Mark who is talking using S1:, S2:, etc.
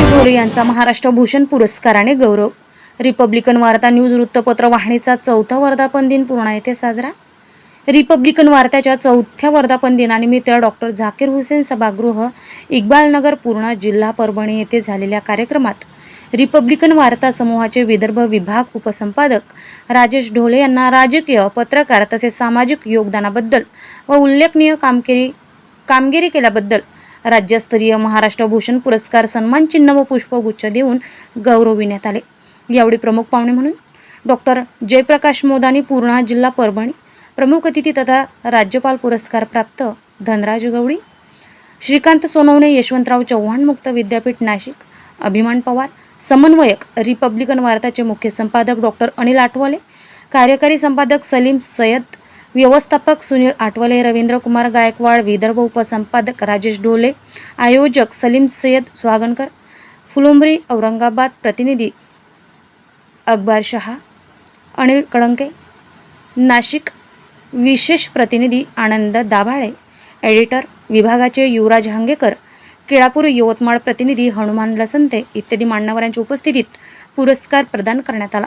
S1: ढोले यांचा महाराष्ट्र भूषण पुरस्काराने गौरव. रिपब्लिकन वार्ता न्यूज वृत्तपत्र वाहिनीचा चौथा वर्धापन दिन पूर्ण येथे साजरा. रिपब्लिकन वार्ताच्या चौथ्या वर्धापन दिनानिमित्त डॉक्टर झाकीर हुसेन सभागृह इक्बालनगर पूर्णा जिल्हा परभणी येथे झालेल्या कार्यक्रमात रिपब्लिकन वार्ता समूहाचे विदर्भ विभाग उपसंपादक राजेश ढोले यांना राजकीय पत्रकार तसेच सामाजिक योगदानाबद्दल व उल्लेखनीय कामगिरी कामगिरी केल्याबद्दल राज्यस्तरीय महाराष्ट्र भूषण पुरस्कार सन्मान चिन्ह व पुष्पगुच्छ देऊन गौरविण्यात आले. यावेळी प्रमुख पाहुणे म्हणून डॉक्टर जयप्रकाश मोदानी पूर्णा जिल्हा परभणी प्रमुख अतिथी तथा राज्यपाल पुरस्कार प्राप्त धनराज गवळी श्रीकांत सोनवणे यशवंतराव चव्हाण मुक्त विद्यापीठ नाशिक अभिमान पवार समन्वयक रिपब्लिकन वार्ताचे मुख्य संपादक डॉक्टर अनिल आठवले कार्यकारी संपादक सलीम सय्यद व्यवस्थापक सुनील आठवले रवींद्र कुमार गायकवाड विदर्भ उपसंपादक राजेश डोले आयोजक सलीम सय्यद स्वागनकर फुलुंबरी औरंगाबाद प्रतिनिधी अकबर शहा अनिल कळंके नाशिक विशेष प्रतिनिधी आनंद दाभाळे एडिटर विभागाचे युवराज हंगेकर केळापूर यवतमाळ प्रतिनिधी हनुमान लसंते इत्यादी मान्यवरांच्या उपस्थितीत पुरस्कार प्रदान करण्यात आला.